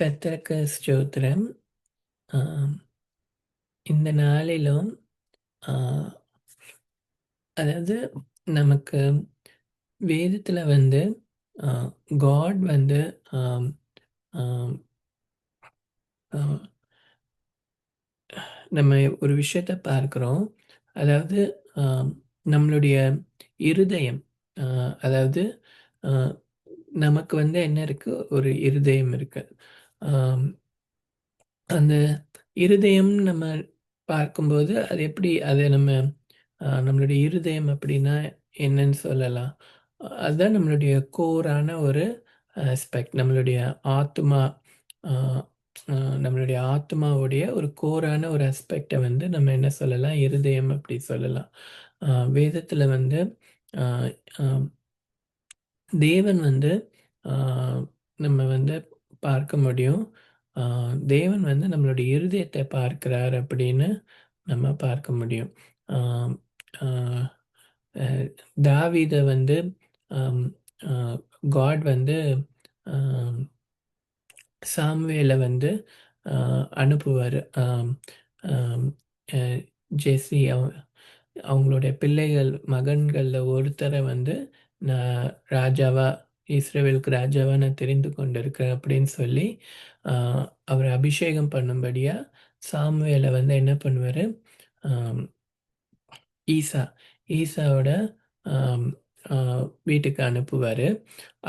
கர்த்தருக்கு ஸ்தோத்திரம். ஆம், இந்த நாளிலும் ஆ, அதாவது நமக்கு வேதத்துல வந்து காட் வந்து ஆம், ஆம், ஆ, நம்ம ஒரு விஷயத்த பார்க்கிறோம். அதாவது ஆம், நம்மளுடைய இருதயம் ஆ, அதாவது ஆ, நமக்கு வந்து என்ன இருக்கு? ஒரு இருதயம் இருக்கு. அந்த இருதயம் நம்ம பார்க்கும்போது, அது எப்படி அது நம்ம நம்மளுடைய இருதயம் அப்படின்னா என்னன்னு சொல்லலாம்? அதுதான் நம்மளுடைய கோரான ஒரு ஆஸ்பெக்ட். நம்மளுடைய ஆத்துமா நம்மளுடைய ஆத்துமாவுடைய ஒரு கோரான ஒரு அஸ்பெக்ட்ட வந்து நம்ம என்ன சொல்லலாம்? இருதயம் அப்படி சொல்லலாம். வேதத்தில் வந்து தேவன் வந்து நம்ம வந்து பார்க்க முடியும். ஆ தேவன் வந்து நம்மளுடைய இருதயத்தை பார்க்கிறார் அப்படின்னு நம்ம பார்க்க முடியும். ஆம் ஆ அ தாவீத வந்து அம் அ காட் வந்து அம் சாமுவேல வந்து அ அனுப்புவாரு. அம் அ ஜெஸ்ஸி அவ அவங்களுடைய பிள்ளைகள் மகன்கள்ல ஒருத்தர வந்து நான் ராஜாவா இஸ்ரேவேலுக்கு ராஜாவாக நான் தெரிந்து கொண்டிருக்கிறேன் அப்படின்னு சொல்லி, அவரை அபிஷேகம் பண்ணும்படியாக சாமுவேலை வந்து என்ன பண்ணுவார்? ஈசா ஈசாவோட வீட்டுக்கு அனுப்புவார்.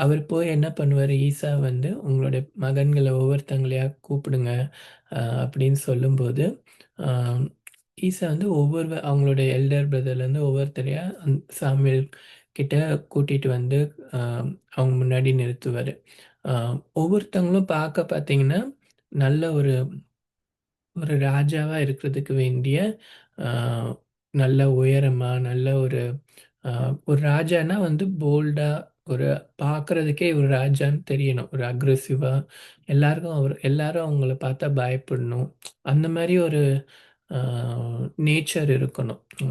அவர் போய் என்ன பண்ணுவார்? ஈசா வந்து உங்களுடைய மகன்களை ஒவ்வொருத்தங்களையாக கூப்பிடுங்க அப்படின்னு சொல்லும்போது, ஈசா வந்து ஒவ்வொரு அவங்களுடைய எல்டர் பிரதர்லேருந்து ஒவ்வொருத்தரையாக அந் கிட்ட கூட்டிட்டு வந்து அவங்க முன்னாடி நிறுத்துவாரு. ஒவ்வொருத்தவங்களும் பார்க்க பார்த்தீங்கன்னா, நல்ல ஒரு ஒரு ராஜாவா இருக்கிறதுக்கு வேண்டிய நல்ல உயரமா, நல்ல ஒரு ஒரு ராஜான்னா வந்து போல்டா ஒரு பார்க்கறதுக்கே ஒரு ராஜான்னு தெரியணும். ஒரு அக்ரெசிவா எல்லாருக்கும் அவர் எல்லாரும் அவங்கள பார்த்தா பயப்படணும். அந்த மாதிரி ஒரு நேச்சர் இருக்கணும். அ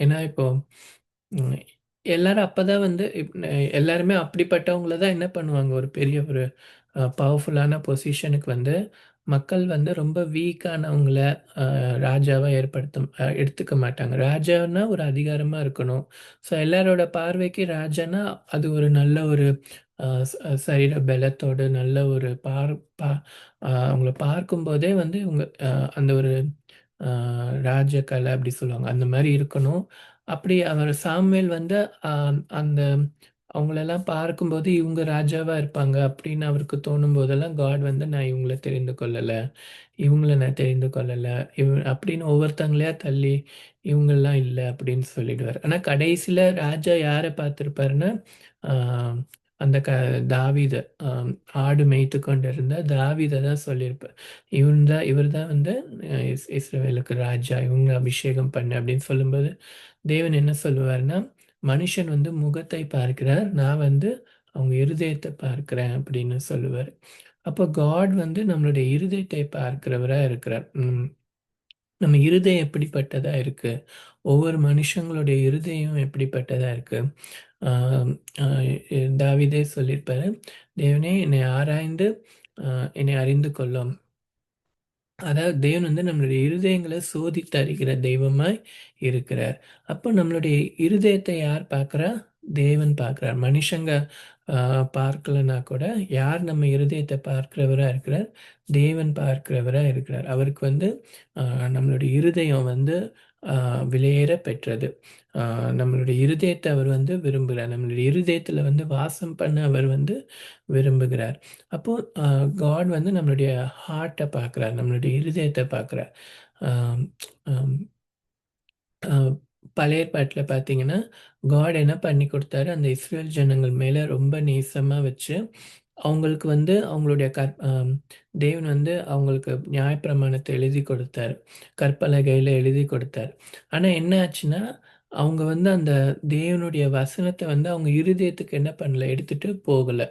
ஏன்னா இப்போ எல்லாரும் அப்பதான் வந்து இப் ந எல்லாருமே அப்படிப்பட்டவங்கள தான் என்ன பண்ணுவாங்க, ஒரு பெரிய ஒரு பவர்ஃபுல்லான பொசிஷனுக்கு வந்து மக்கள் வந்து ரொம்ப வீக்கானவங்கள ராஜாவாக ராஜாவா ஏற்படுத்த எடுத்துக்க மாட்டாங்க. ராஜான்னா ஒரு அதிகாரமா இருக்கணும். ஸோ எல்லாரோட பார்வைக்கு ராஜானா அது ஒரு நல்ல ஒரு ச சரீர பலத்தோடு நல்ல ஒரு பார் பா அவங்கள பார்க்கும்போதே வந்து இவங்க அந்த ஒரு ராஜ கலை அப்படி சொல்லுவாங்க. அந்த மாதிரி இருக்கணும். அப்படி அவர் சாமுவேல் வந்து அந்த அவங்களெல்லாம் பார்க்கும்போது இவங்க ராஜாவா இருப்பாங்க அப்படின்னு அவருக்கு தோணும் போதெல்லாம் காட் வந்து நான் இவங்கள தெரிந்து கொள்ளல. இவங்கள நான் தெரிந்து கொள்ளல. இவ அப்படின்னு ஒவ்வொருத்தங்களையா தள்ளி, இவங்கெல்லாம் இல்லை அப்படின்னு சொல்லிடுவார் ஆனா கடைசியில் ராஜா யாரை பார்த்திருப்பாருன்னா, அந்த க தாவீத ஆடு மேய்த்து கொண்டு இருந்தால் தாவீத தான் சொல்லியிருப்பார். இவன் தான் இவர் தான் வந்து இஸ் இஸ்ரவேலுக்கு ராஜா. இவங்க அபிஷேகம் பண்ணு அப்படின்னு சொல்லும்போது, தேவன் என்ன சொல்லுவாருன்னா, மனுஷன் வந்து முகத்தை பார்க்கிறார். நான் வந்து அவங்க இருதயத்தை பார்க்கிறேன் அப்படின்னு சொல்லுவார் அப்போ காட் வந்து நம்மளுடைய இருதயத்தை பார்க்கிறவராக இருக்கிறார். நம்ம இருதயம் எப்படிப்பட்டதாக இருக்குது ஒவ்வொரு மனுஷங்களுடைய இருதயம் எப்படிப்பட்டதாக இருக்குது தாவிதே அ சொல்லியிருப்பாரு, "தேவனே என்னை ஆராய்ந்து என்னை அறிந்து கொள்ளும்." அதாவது தேவன் வந்து நம்மளுடைய இருதயங்களை சோதித்து அறிகிற தெய்வமாய் இருக்கிறார். அப்போ நம்மளுடைய இருதயத்தை யார் பார்க்குறா தேவன் பார்க்குறார் மனுஷங்க பார்க்கலன்னா கூட, யார் நம்ம இருதயத்தை பார்க்குறவராக இருக்கிறார்? தேவன் பார்க்கிறவராக இருக்கிறார். அவருக்கு வந்து நம்மளுடைய இருதயம் வந்து விலையேற பெற்றது. நம்மளுடைய இருதயத்த அவர் வந்து விரும்புகிறார். நம்மளுடைய இருதயத்தில வந்து வாசம் பண்ண அவர் வந்து விரும்புகிறார். அப்போ அ காட் வந்து நம்மளுடைய ஹார்ட்ட பார்க்கிறார். நம்மளுடைய இருதயத்த பார்க்கிறார். ஆம், அ பழைய பாட்டில் பார்த்தீங்கன்னா, காட் என்ன பண்ணி குடுத்தாரு, அந்த இஸ்ரேல் ஜனங்கள் மேல ரொம்ப நேசமா வச்சு, அவங்களுக்கு வந்து அவங்களுடைய கற் அ தேவன் வந்து அவங்களுக்கு நியாயப்பிரமாணத்த எழுதிக் கொடுத்தாரு. கற்பலகையில எழுதி கொடுத்தாரு. ஆனா என்ன ஆச்சுன்னா, அவங்க வந்து அந்த தேவனுடைய வசனத்த வந்து அவங்க இருதயத்துக்கு என்ன பண்ணல, எடுத்துட்டு போகல.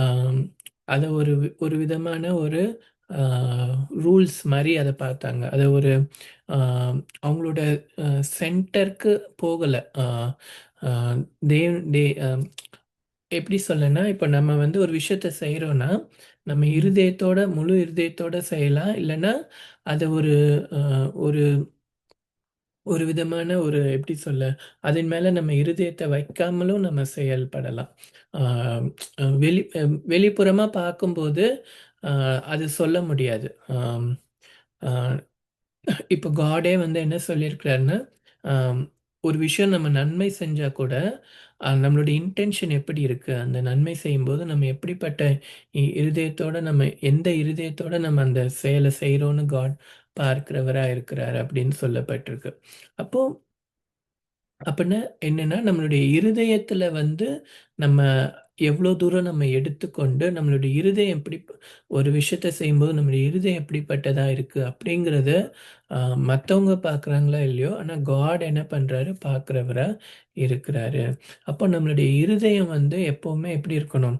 ஆம் அத ஒரு ஒரு விதமான ஒரு ஆ ரூல்ஸ் மாரி அத பார்த்தாங்க. அத ஒரு ஆ அவங்களோட அ சென்டருக்கு போகல. ஆ ஆ தேவ் தே அ எப்படி சொல்லனா, இப்ப நம்ம வந்து ஒரு விஷயத்த செய்றோம்னா, நம்ம ம். இருதயத்தோட, முழு இருதயத்தோட செய்யலாம். இல்லன்னா, அத ஒரு அ ஒரு ஒரு விதமான ஒரு எப்படி சொல்ல? அதன் மேல நம்ம இருதயத்த வைக்காமலும் நம்ம செயல்படலாம். ஆ வெளி வெளிப்புறமா பார்க்கும்போது, அ அது சொல்ல முடியாது. ஆம் அ இப்போ காடே வந்து என்ன சொல்லியிருக்கிறாருன்னா, அம் ஒரு விஷயம் நம்ம நன்மை செஞ்சா கூட, அ நம்மளுடைய இன்டென்ஷன் எப்படி இருக்கு? அந்த நன்மை செய்யும்போது நம்ம எப்படிப்பட்ட இ இருதயத்தோட நம்ம எந்த இருதயத்தோட நம்ம அந்த செயல செய்றோம்னு காட் பார்க்கிறவரா இருக்கிறார் அப்படின்னு சொல்லப்பட்டிருக்கு. அப்போ அப்படின்னா என்னன்னா, நம்மளுடைய இருதயத்துல வந்து நம்ம எவ்வளோ தூரம் நம்ம எடுத்துக்கொண்டு, நம்மளுடைய இருதயம் எப்படி ஒரு விஷயத்த செய்யும்போது நம்மளுடைய இருதயம் எப்படிப்பட்டதாக இருக்கு அப்படிங்கிறத மற்றவங்க பார்க்குறாங்களா இல்லையோ, ஆனால் காட் என்ன பண்ணுறாரு பார்க்குறவராக இருக்கிறாரு. அப்போ நம்மளுடைய இருதயம் வந்து எப்போவுமே எப்படி இருக்கணும்?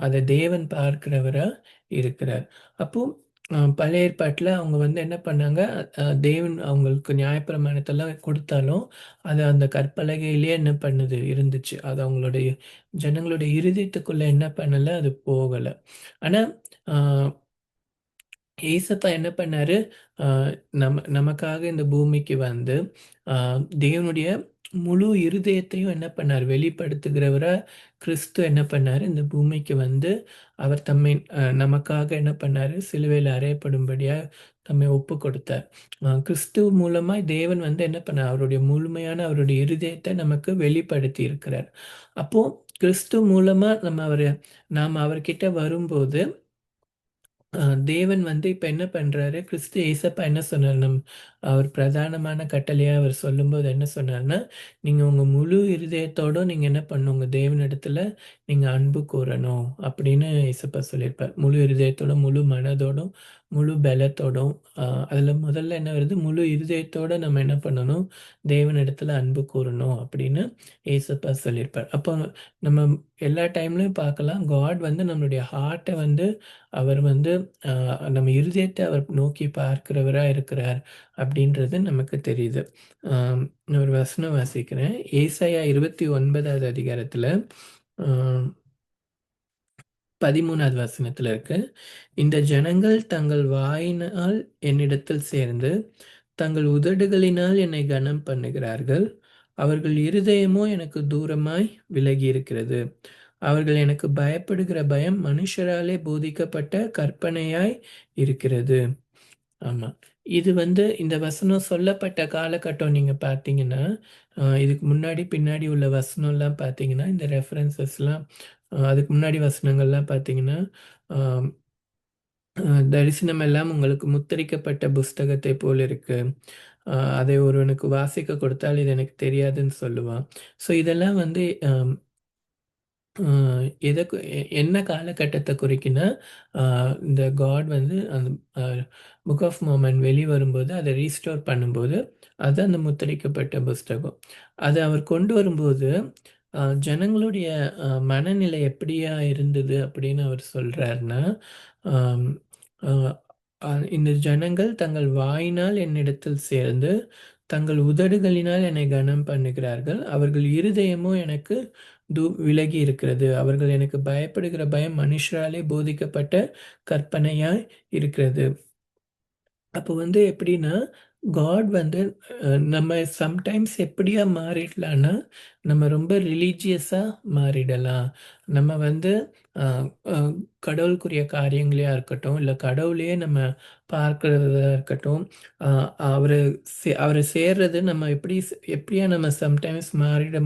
அதை தேவன் பார்க்கிறவரா இருக்கிறார். அப்போது அ பழைய ஏற்பாட்டில் அவங்க வந்து என்ன பண்ணாங்க? அ தேவன் அவங்களுக்கு நியாயப்பிரமாணத்தெல்லாம் குடுத்தாலும், அது அந்த கற்பலகையிலேயே என்ன பண்ணுது? இருந்துச்சு. அது அவங்களுடைய ஜனங்களுடைய இருதயத்துக்குள்ள என்ன பண்ணல? அது போகல. ஆனா, ஆ ஏசப்பா என்ன பண்ணாரு? அ நம்ம நமக்காக இந்த பூமிக்கு வந்து, அ தேவனுடைய முழு இருதயத்தையும் என்ன பண்ணாரு? வெளிப்படுத்துகிறவரா கிறிஸ்து என்ன பண்ணாரு? இந்த பூமிக்கு வந்து, அவர் தம்மை நமக்காக என்ன பண்ணாரு? சிலுவையில் அறையப்படும்படியாக தம்மை ஒப்பு கொடுத்தார். கிறிஸ்து மூலமாக தேவன் வந்து என்ன பண்ணார்? அவருடைய முழுமையான அவருடைய இருதயத்தை நமக்கு வெளிப்படுத்தி இருக்கிறார். அப்போ கிறிஸ்து மூலமா நம்ம அவர நாம் அவர்கிட்ட வரும்போது தேவன் வந்து இப்போ என்ன பண்ணுறாரு கிறிஸ்து ஏசப்பா என்ன சொன்னார் நம் அவர் பிரதானமான கட்டளையாக அவர் சொல்லும்போது என்ன சொன்னார்ன்னா, நீங்கள் உங்கள் முழு இருதயத்தோடும் நீங்கள் என்ன பண்ணணும், தேவனிடத்தில் நீங்கள் அன்பு கூறணும் அப்படின்னு இசப்பா சொல்லியிருப்பார். முழு இருதயத்தோட, முழு மனதோடும், முழு பெலத்தோடும் அதில் முதல்ல என்ன வருது, முழு இருதயத்தோட நம்ம என்ன பண்ணணும், தேவனிடத்தில் அன்பு கூறணும் அப்படின்னு ஏசப்பா சொல்லியிருப்பார். அப்போ நம்ம எல்லா டைம்லையும் பார்க்கலாம், காட் வந்து நம்மளுடைய ஹார்ட்டை வந்து அவர் வந்து நம்ம இருதயத்தை அவர் நோக்கி பார்க்கிறவராக இருக்கிறார். அப்படி அப்படின்றது நமக்கு தெரியுது. நான் ஒரு வசனம் வாசிக்கிறேன். ஏசாயா இருபத்தி ஒன்பதாவது அதிகாரத்தில் பதிமூணாவது வசனத்தில் இருக்கு. இந்த ஜனங்கள் தங்கள் வாயினால் என்னிடத்தில் சேர்ந்து, தங்கள் உதடுகளினால் என்னை கனம் பண்ணுகிறார்கள். அவர்கள் இருதயமோ எனக்கு தூரமாய் விலகி இருக்கிறது அவர்கள் எனக்கு பயப்படுகிற பயம் மனுஷராலே போதிக்கப்பட்ட கற்பனையாய் இருக்கிறது. ஆமாம் இது வந்து இந்த வசனம் சொல்லப்பட்ட காலகட்டம் நீங்கள் பார்த்தீங்கன்னா, இதுக்கு முன்னாடி, பின்னாடி உள்ள வசனம்லாம் பார்த்தீங்கன்னா, இந்த ரெஃபரன்சஸ்லாம் அதுக்கு முன்னாடி வசனங்கள்லாம் பார்த்தீங்கன்னா, தரிசனம் எல்லாம் உங்களுக்கு முத்திரிக்கப்பட்ட புஸ்தகத்தைப் போல் இருக்கு. அதை ஒருவனுக்கு வாசிக்க கொடுத்தால் இது எனக்கு தெரியாதுன்னு சொல்லுவான். ஸோ இதெல்லாம் வந்து அ எ என்ன காலகட்டத்த குறிக்குன்னா, அ இந்த காட் வந்து அந்த அ புக் ஆஃப் மோர்மன் வெளிவரும்போது, அத ரீஸ்டோர் பண்ணும்போது, அது அந்த முத்திரிக்கப்பட்ட புஸ்தகம். அத அவர் கொண்டு வரும்போது, அ ஜனங்களுடைய அ மனநிலை எப்படியா இருந்தது அப்படின்னு அவர் சொல்றாருன்னா, அம் அ அ இந்த ஜனங்கள் தங்கள் வாயினால் என்னிடத்தில் சேர்ந்து, தங்கள் உதடுகளினால் என்னை கனம் பண்ணுகிறார்கள். அவர்கள் இருதயமோ எனக்கு து விலகி இருக்கிறது. அவர்கள் எனக்கு பயப்படுகிற பயம் மனுஷராலே போதிக்கப்பட்ட கற்பனையாய் இருக்கிறது. அப்போ வந்து எப்படின்னா, காட் வந்து நம்ம சம்டைம்ஸ் எப்படியா மாறிடலான்னா, நம்ம ரொம்ப ரிலீஜியஸாக மாறிடலாம். நம்ம வந்து கடவுளுக்குரிய காரியங்களையா இருக்கட்டும், இல்லை கடவுளையே நம்ம பார்க்கறதா இருக்கட்டும், அவரை சே அவரை சேர்றது நம்ம எப்படி எப்படியா நம்ம சம்டைம்ஸ் மாறிட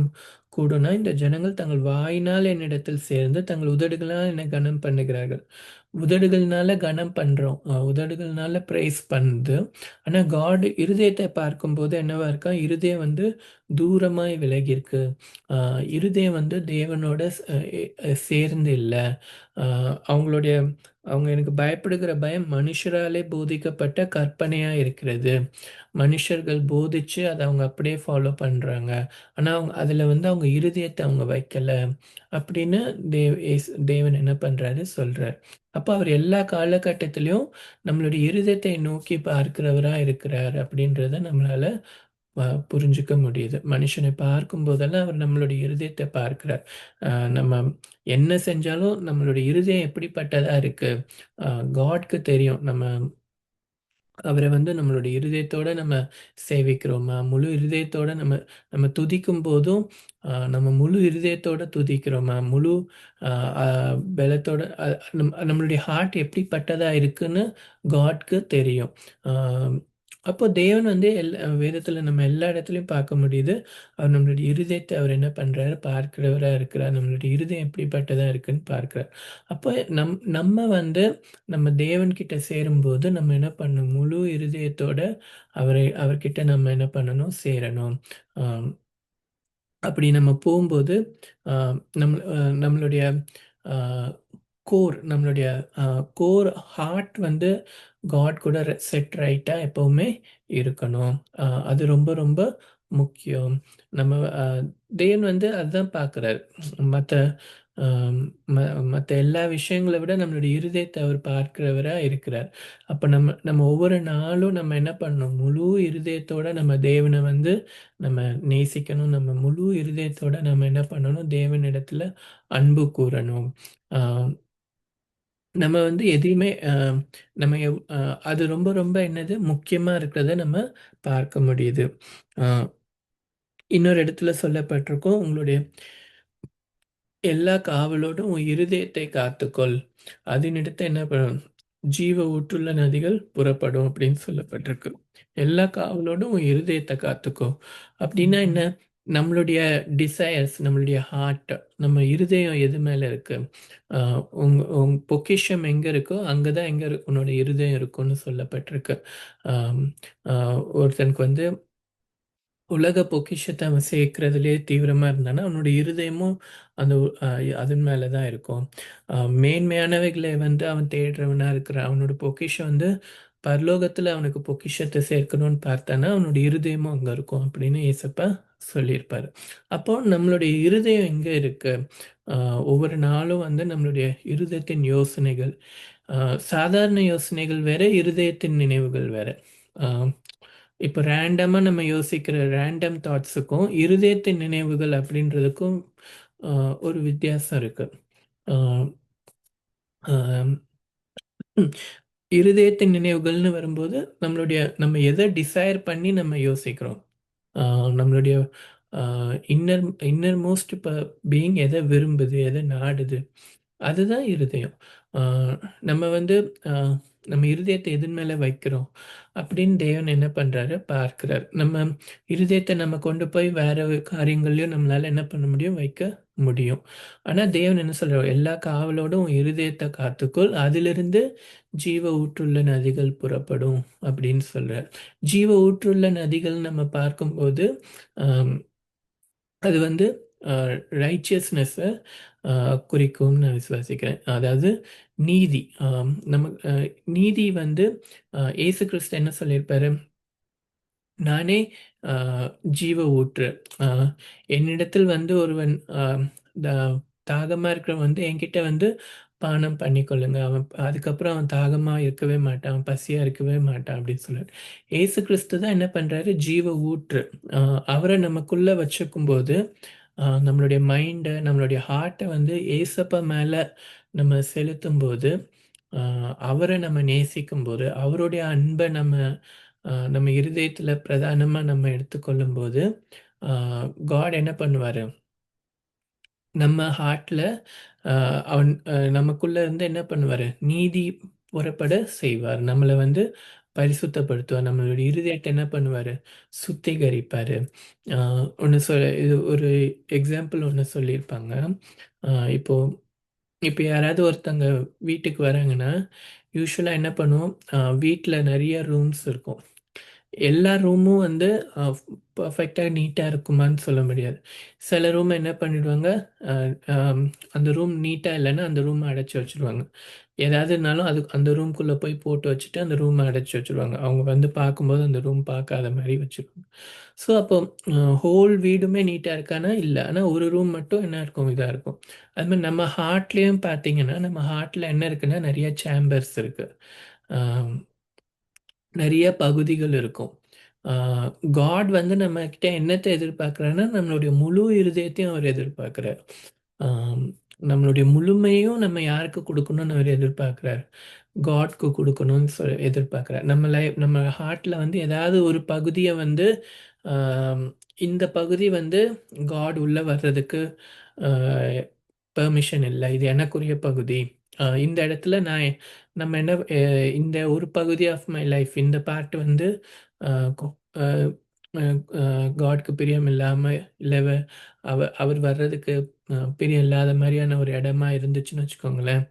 கூடுனா இந்த ஜனங்கள் தங்கள் வாயினால் என்னிடத்தில் சேர்ந்து, தங்கள் உதடுகளால் என்னை கனம் பண்ணுகிறார்கள். உதடுகள்னால கனம் பண்றோம். உதடுகள்னால பிரைஸ் பண்ணுது. ஆனா காட் இருதயத்த பார்க்கும்போது என்னவா இருக்கா, இருதயம் வந்து தூரமாய் விலகியிருக்கு. இருதயம் வந்து தேவனோட சேர்ந்து இல்லை அவங்களுடைய அவங்க எனக்கு பயப்படுகிற பயம் மனுஷராலே போதிக்கப்பட்ட கற்பனையாக இருக்கிறது. மனுஷர்கள் போதிச்சு அதை அவங்க அப்படியே ஃபாலோ பண்ணுறாங்க ஆனால் அவங்க அதில் வந்து அவங்க இருதயத்தை அவங்க வைக்கலை அப்படின்னு தேவ் ஏசு தேவன் என்ன பண்ணுறாரு சொல்கிறார் அப்போ அவர் எல்லா காலகட்டத்திலையும் நம்மளுடைய இருதயத்தை நோக்கி பார்க்கிறவராக இருக்கிறார் அப்படின்றத நம்மளால புரிஞ்சுக்க முடியுது. மனுஷனை பார்க்கும் போதெல்லாம் அவர் நம்மளுடைய இருதயத்தை பார்க்கிறார். நம்ம என்ன செஞ்சாலும் நம்மளுடைய இருதயம் எப்படிப்பட்டதா இருக்கு? காட்க்கு தெரியும். நம்ம அவரை வந்து நம்மளுடைய இருதயத்தோட நம்ம சேவிக்கிறோமா? முழு இருதயத்தோட நம்ம நம்ம துதிக்கும் போதும் நம்ம முழு இருதயத்தோட துதிக்கிறோமா? முழு பலத்தோட நம் நம்மளுடைய ஹார்ட் எப்படிப்பட்டதா இருக்குன்னு காட்க்கு தெரியும். அப்போ தேவன் வந்து எல் வேதத்தில் நம்ம எல்லா இடத்துலையும் பார்க்க முடியுது. அவர் நம்மளுடைய இருதயத்தை அவர் என்ன பண்ணுறாரு பார்க்கிறவராக இருக்கிறார். நம்மளுடைய இருதயம் எப்படிப்பட்டதாக இருக்குன்னு பார்க்கிறார். அப்போ நம் நம்ம வந்து நம்ம தேவன்கிட்ட சேரும்போது நம்ம என்ன பண்ணணும்? முழு இருதயத்தோட அவரை அவர்கிட்ட நம்ம என்ன பண்ணணும்? சேரணும். அப்படி நம்ம போகும்போது நம்ம நம் நம்மளுடைய கோர் நம்மளுடைய கோர் ஹார்ட் வந்து காட் கூட செட் ரைட்டாக எப்போவுமே இருக்கணும். அது ரொம்ப ரொம்ப முக்கியம். நம்ம தேவன் வந்து அதுதான் பார்க்குறாரு. மற்ற மற்ற ம எல்லா விஷயங்களை விட நம்மளுடைய இருதயத்தை அவர் பார்க்கிறவராக இருக்கிறார். அப்போ நம்ம நம்ம ஒவ்வொரு நாளும் நம்ம என்ன பண்ணணும்? முழு இருதயத்தோட நம்ம தேவனை வந்து நம்ம நேசிக்கணும். நம்ம முழு இருதயத்தோட நம்ம என்ன பண்ணணும்? தேவனிடத்துல அன்பு கூறணும் நம்ம வந்து எதையுமே அ நம்ம எவ் அ அது ரொம்ப ரொம்ப என்னது? முக்கியமா இருக்கிறத நம்ம பார்க்க முடியுது. அ இன்னொரு இடத்துல சொல்லப்பட்டிருக்கும், உங்களுடைய எல்லா காவலோடும் உன் இருதயத்தை காத்துக்கொள். அதனிடத்து என்ன பண்ணும்? ஜீவ ஊற்றுள்ள நதிகள் புறப்படும் அப்படின்னு சொல்லப்பட்டிருக்கு. எல்லா காவலோடும் உன் இருதயத்த காத்துக்கோ. அப்படின்னா என்ன? நம்மளுடைய டிசையர்ஸ், நம்மளுடைய ஹார்ட், நம்ம இருதயம் எது மேலே இருக்கு? உங் உங் பொக்கிஷம் எங்கே இருக்கோ, அங்கே தான் எங்கே இருக்கு உன்னோட இருதயம் இருக்கும்னு சொல்லப்பட்டிருக்கு. ஒருத்தனுக்கு வந்து உலக பொக்கிஷத்தை அவன் சேர்க்கிறதிலேயே தீவிரமாக இருந்தான்னா, அவனோட இருதயமும் அந்த அதன் மேலே தான் இருக்கும். மேன்மையானவைகளை வந்து அவன் தேடுறவனாக இருக்கிறான். அவனோட பொக்கிஷம் வந்து பரலோகத்தில் அவனுக்கு பொக்கிஷத்தை சேர்க்கணும்னு பார்த்தான்னா, அவனுடைய இருதயமும் அங்கே இருக்கும் அப்படின்னு ஏசப்பா சொல்லியிருப்பாரு. அப்போ நம்மளுடைய இருதயம் எங்கே இருக்கு? ஒவ்வொரு நாளும் வந்து நம்மளுடைய இருதயத்தின் யோசனைகள், சாதாரண யோசனைகள் வேற, இருதயத்தின் நினைவுகள் வேற. இப்போ ரேண்டமாக நம்ம யோசிக்கிற ரேண்டம் தாட்ஸுக்கும், இருதயத்தின் நினைவுகள் அப்படின்றதுக்கும் ஒரு வித்தியாசம் இருக்கு. அ இருதயத்தின் நினைவுகள்னு வரும்போது, நம்மளுடைய நம்ம எத டிசைர் பண்ணி நம்ம யோசிக்கிறோம். நம்மளுடைய இன்னர் இன்னர் மோஸ்ட் ப பீயிங் எத விரும்புது? எத நாடுது? அதுதான் இருதயம். ஆ நம்ம வந்து நம்ம இருதயத்த எதன் மேல வைக்கிறோம்? அப்படின்னு தேவன் என்ன பண்றாரு? பார்க்கிறார். நம்ம இருதயத்த நம்ம கொண்டு போய் வேற காரியங்கள்லயும் நம்மளால என்ன பண்ண முடியும்? வைக்க முடியும். ஆனா தேவன் என்ன சொல்றாரு? எல்லா காவலோடும் உன் காத்துக்கொள். அதிலிருந்து ஜீவ ஊற்றுள்ள நதிகள் புறப்படும் அப்படின்னு சொல்றார். ஜீவ ஊற்றுள்ள நதிகள் நம்ம பார்க்கும்போது, அம் அது வந்து அ ரைச்சியஸ்னஸ அ குறிக்கும்னு நான் விசுவாசிக்கிறேன். அதாவது நீதி. அம் நம்ம அ நீதி வந்து அ இயேசு கிறிஸ்து என்ன சொல்லியிருப்பாரு? நானே ஜீவ ஊற்று. என்னிடத்தில் வந்து ஒருவன் அ த தாகமா இருக்கிறவன் வந்து என்கிட்ட வந்து பானம் பண்ணிக்கொள்ளுங்க. அவன் அதுக்கப்புறம் அவன் தாகமா இருக்கவே மாட்டான். அவன் பசியா இருக்கவே மாட்டான் அப்படின்னு சொல்றாரு. இயேசு கிறிஸ்து தான் என்ன பண்றாரு? ஜீவ ஊற்று. அவரை அவர நமக்குள்ள வச்சுக்கும்போது, நம்மளுடைய மைண்ட, நம்மளுடைய ஹார்ட்ட வந்து ஏசப்பா மேல நம்ம செலுத்தும்போது, போது அவர நம்ம நேசிக்கும்போது, அவருடைய அன்ப நம்ம நம்ம இருதயத்தில் பிரதானமாக நம்ம எடுத்துக்கொள்ளும்போது, போது காட் என்ன பண்ணுவார் நம்ம ஹார்ட்டில் அவன் நமக்குள்ளே இருந்து என்ன பண்ணுவார் நீதி புறப்பட செய்வார். நம்மளை வந்து பரிசுத்தப்படுத்துவார். நம்மளோட இருதயத்தை என்ன பண்ணுவார் சுத்திகரிப்பார் ஒன்று சொல் இது ஒரு எக்ஸாம்பிள் ஒன்று சொல்லியிருப்பாங்க. இப்போது இப்போ யாராவது ஒருத்தங்க வீட்டுக்கு வராங்கன்னா, யூஸ்வலாக என்ன பண்ணுவோம்? வீட்டில் நிறைய ரூம்ஸ் இருக்கும். எல்லா ரூமும் வந்து பர்ஃபெக்டாக நீட்டாக இருக்குமான்னு சொல்ல முடியாது. சில ரூம் என்ன பண்ணிடுவாங்க, அந்த ரூம் நீட்டாக இல்லைன்னா அந்த ரூம் அடைச்சி வச்சுருவாங்க. ஏதாவதுனாலும் அது அந்த ரூம்குள்ளே போய் போட்டு வச்சுட்டு, அந்த ரூமை அடைச்சி வச்சுருவாங்க. அவங்க வந்து பார்க்கும்போது அந்த ரூம் பார்க்காத மாதிரி வச்சுருவாங்க. ஸோ, அப்போ ஹோல் வீடுமே நீட்டாக இருக்கான்னா, இல்லை ஆனால் ஒரு ரூம் மட்டும் என்ன இருக்கும்? இதாக இருக்கும். அது மாதிரி நம்ம ஹார்ட்லேயும் பார்த்தீங்கன்னா, நம்ம ஹார்ட்டில் என்ன இருக்குன்னா, நிறைய சேம்பர்ஸ் இருக்குது நிறைய பகுதிகள் இருக்கும். காட் வந்து நம்ம கிட்ட என்னத்தை எதிர்பார்க்குறாருன்னா நம்மளுடைய முழு இருதயத்தையும் அவர் எதிர்பார்க்குறார். நம்மளுடைய முழுமையும் நம்ம யாருக்கு கொடுக்கணும்னு அவர் எதிர்பார்க்குறாரு? காட்க்கு கொடுக்கணும்னு சொல்லி எதிர்பார்க்குறாரு. நம்ம லைஃப் நம்ம ஹார்ட்டில் வந்து ஏதாவது ஒரு பகுதியை வந்து இந்த பகுதி வந்து காட் உள்ளே வர்றதுக்கு பெர்மிஷன் இல்லை. இது எனக்குரிய பகுதி. இந்த இடத்துல நான் நம்ம என்ன இந்த ஒரு பகுதி ஆஃப் மை லைஃப் இந்த பார்ட் வந்து காட்க்கு பிரியம் இல்லாமல் இல்லை அவர் அவர் வர்றதுக்கு பிரியம் இல்லாத மாதிரியான ஒரு இடமா இருந்துச்சுன்னு வச்சுக்கோங்களேன்.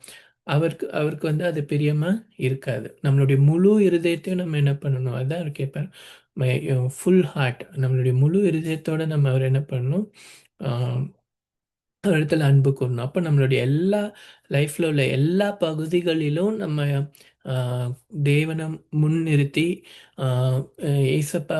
அவருக்கு அவருக்கு வந்து அது பிரியமா இருக்காது. நம்மளுடைய முழு இருதயத்தையும் நம்ம என்ன பண்ணணும்? அதுதான் அவர் கேட்பார் மை ஃபுல் ஹார்ட் நம்மளுடைய முழு இருதயத்தோட நம்ம அவர் என்ன பண்ணணும்? ஆஹ், இடத்துல அன்பு கூறணும். அப்போ நம்மளுடைய எல்லா லைஃப்பில் உள்ள எல்லா பகுதிகளிலும் நம்ம தேவனை முன்னிறுத்தி ஆஹ், ஏசப்பா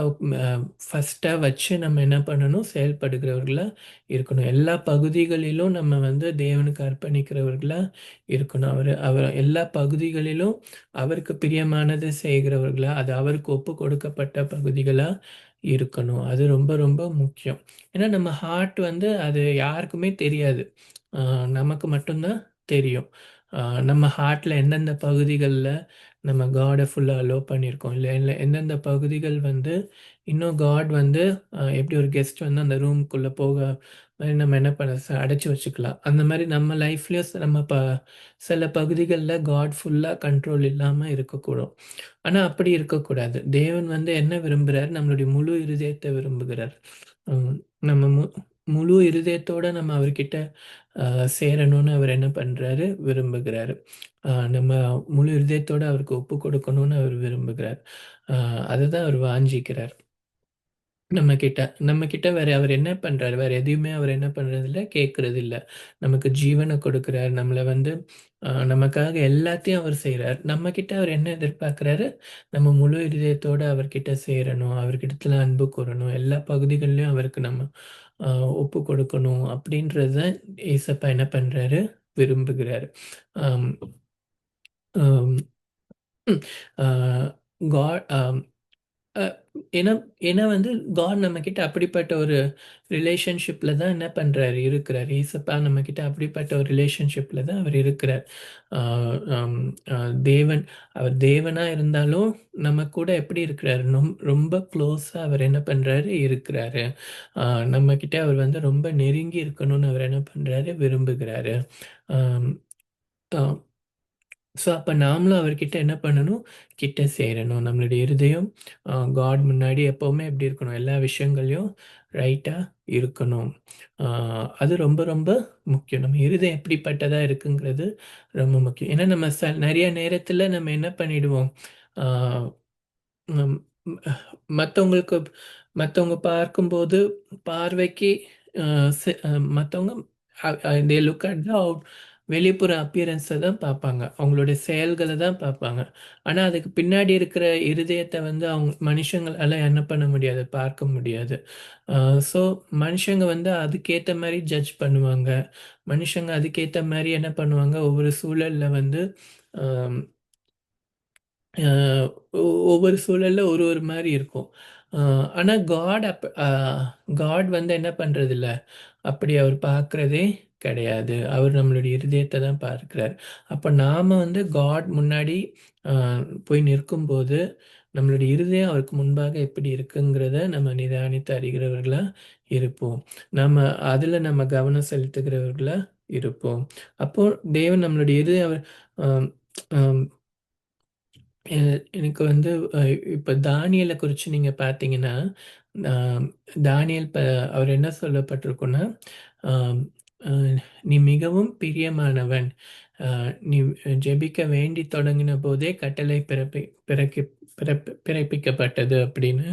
ஃபஸ்ட்டாக வச்சு நம்ம என்ன பண்ணணும்? செயல்படுகிறவர்களாக இருக்கணும். எல்லா பகுதிகளிலும் நம்ம வந்து தேவனுக்கு அர்ப்பணிக்கிறவர்களாக இருக்கணும். அவர் அவர் எல்லா பகுதிகளிலும் அவருக்கு பிரியமானது செய்கிறவர்களா அது அவருக்கு ஒப்பு கொடுக்கப்பட்ட பகுதிகளாக இருக்கணும். அது ரொம்ப ரொம்ப முக்கியம். ஏன்னா நம்ம ஹார்ட் வந்து அது யாருக்குமே தெரியாது. நமக்கு மட்டும்தான் தெரியும். நம்ம ஹார்ட்டில் எந்தெந்த பகுதிகளில் நம்ம காடை ஃபுல்லாக அலோவ் பண்ணியிருக்கோம். இல்லை இல்லை எந்தெந்த பகுதிகள் வந்து இன்னும் காட் வந்து எப்படி ஒரு கெஸ்ட் வந்து அந்த ரூம்குள்ளே போக மாதிரி நம்ம என்ன பண்ண ச- அடைச்சி வச்சுக்கலாம். அந்த மாதிரி நம்ம லைஃப்லேயும் நம்ம ப சில பகுதிகளில் காட் ஃபுல்லாக கண்ட்ரோல் இல்லாமல் இருக்கக்கூடும். ஆனால் அப்படி இருக்கக்கூடாது. தேவன் வந்து என்ன விரும்புகிறார் நம்மளுடைய முழு இருதயத்தை விரும்புகிறார். நம்ம மு முழு இருதயத்தோட நம்ம அவர்கிட்ட ஆஹ், சேரணும்னு அவர் என்ன பண்ணுறாரு விரும்புகிறாரு. ஆஹ், நம்ம முழு இருதயத்தோட அவருக்கு ஒப்பு கொடுக்கணும்னு அவர் விரும்புகிறார். அதை தான் அவர் வாஞ்சிக்கிறார். நம்ம கிட்ட நம்ம கிட்ட வேற அவர் என்ன பண்றாரு? வேற எதையுமே அவர் என்ன பண்றது இல்ல கேட்கறது நமக்கு ஜீவனை கொடுக்கிறார். நம்மளை வந்து நமக்காக எல்லாத்தையும் அவர் செய்றார். நம்ம கிட்ட அவர் என்ன எதிர்பார்க்கிறாரு? நம்ம முழு இதயத்தோட அவர்கிட்ட சேரணும். அவர்கிட்ட அன்பு கூறணும். எல்லா பகுதிகளிலும் அவருக்கு நம்ம ஒப்பு கொடுக்கணும் அப்படின்றது தான் ஏசப்பா என்ன பண்றாரு? விரும்புகிறாரு. ஆம், காட் ஏன்னா ஏன்னா வந்து காட் நம்ம கிட்ட அப்படிப்பட்ட ஒரு ரிலேஷன்ஷிப்பில் தான் என்ன பண்ணுறாரு இருக்கிறார். ஈசப்பா நம்ம கிட்ட அப்படிப்பட்ட ஒரு ரிலேஷன்ஷிப்பில் தான் அவர் இருக்கிறார். தேவன் அவர் தேவனாக இருந்தாலும் நம்ம கூட எப்படி இருக்கிறாரு? ரொம்ப க்ளோஸாக அவர் என்ன பண்ணுறாரு இருக்கிறாரு. நம்ம கிட்ட அவர் வந்து ரொம்ப நெருங்கி இருக்கணும்னு அவர் என்ன பண்ணுறாரு விரும்புகிறாரு. ஸோ அப்போ நாமளும் அவர்கிட்ட என்ன பண்ணணும்? கிட்ட சேரணும். நம்மளுடைய இருதயம் காட் முன்னாடி எப்போவுமே எப்படி இருக்கணும்? எல்லா விஷயங்களையும் ரைட்டாக இருக்கணும். அது ரொம்ப ரொம்ப முக்கியம். நம்ம இருதயம் எப்படிப்பட்டதாக இருக்குங்கிறது ரொம்ப முக்கியம். ஏன்னா நம்ம ச நிறைய நேரத்தில் நம்ம என்ன பண்ணிடுவோம்? மற்றவங்களுக்கு மற்றவங்க மத்தவங்களுக்கு மத்தவங்க பார்க்கும்போது பார்வைக்கு மற்றவங்க they look at the out வெளிப்புற அப்பியரன்ஸை தான் பார்ப்பாங்க. அவங்களுடைய செயல்களை தான் பார்ப்பாங்க. ஆனால் அதுக்கு பின்னாடி இருக்கிற இருதயத்தை வந்து அவங்க மனுஷங்களால என்ன பண்ண முடியாது பார்க்க முடியாது. ஸோ மனுஷங்க வந்து அதுக்கேற்ற மாதிரி ஜட்ஜ் பண்ணுவாங்க. மனுஷங்க அதுக்கேற்ற மாதிரி என்ன பண்ணுவாங்க? ஒவ்வொரு சூழலில் வந்து ஒவ்வொரு சூழலில் ஒரு ஒரு மாதிரி இருக்கும். ஆனால் காட் அப் காட் வந்து என்ன பண்ணுறதில்ல அப்படி அவர் பார்க்குறதே கிடையாது. அவர் நம்மளுடைய இருதயத்தை தான் பார்க்கிறார். அப்போ நாம் வந்து காட் முன்னாடி போய் நிற்கும்போது நம்மளுடைய இருதயம் அவருக்கு முன்பாக எப்படி இருக்குங்கிறத நம்ம நிதானித்து அறிகிறவர்களாக இருப்போம். நம்ம அதில் நம்ம கவனம் செலுத்துகிறவர்களாக இருப்போம். அப்போ தேவன் நம்மளுடைய இருதயம் அவர் எனக்கு வந்து இப்போ தானியலை குறித்து நீங்கள் பார்த்தீங்கன்னா தானியல் ப அவர் என்ன சொல்லப்பட்டிருக்குன்னா நீ மிகவும் பிரியமானவன். நீ ஜெபிக்க வேண்டி தொடங்கின போதே கட்டளை பிறப்பி பிறக்கி பிறப்பி பிறப்பிக்கப்பட்டது அப்படின்னு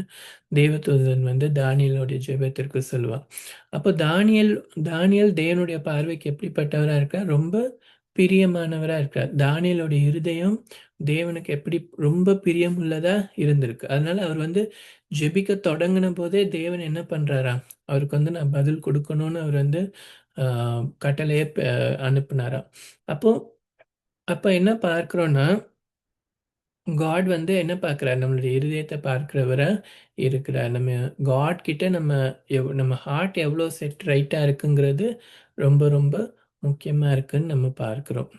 தேவதூதன் வந்து தானியலுடைய ஜெபத்திற்கு சொல்லுவான் அப்போ தானியல் தானியல் தேவனுடைய பார்வைக்கு எப்படிப்பட்டவராக இருக்கார் ரொம்ப பிரியமானவராக இருக்கார் தானியலுடைய இருதயம் தேவனுக்கு எப்படி ரொம்ப பிரியமுள்ளதா இருந்திருக்கு. அதனால அவர் வந்து ஜெபிக்க தொடங்கின போதே தேவன் என்ன பண்றாராம்? அவருக்கு வந்து நான் பதில் கொடுக்கணும்னு அவர் வந்து கட்டளையை ப- அனுப்புனாராம். அப்போ என்ன பார்க்குறோன்னா காட் வந்து என்ன பார்க்குறாரு? நம்மளுடைய இருதயத்தை பார்க்குறவரை இருக்கிறார். நம்ம காட் கிட்ட நம்ம எவ் நம்ம ஹார்ட் எவ்வளோ செட் ரைட்டாக இருக்குங்கிறது ரொம்ப ரொம்ப முக்கியமாக இருக்குன்னு நம்ம பார்க்குறோம்.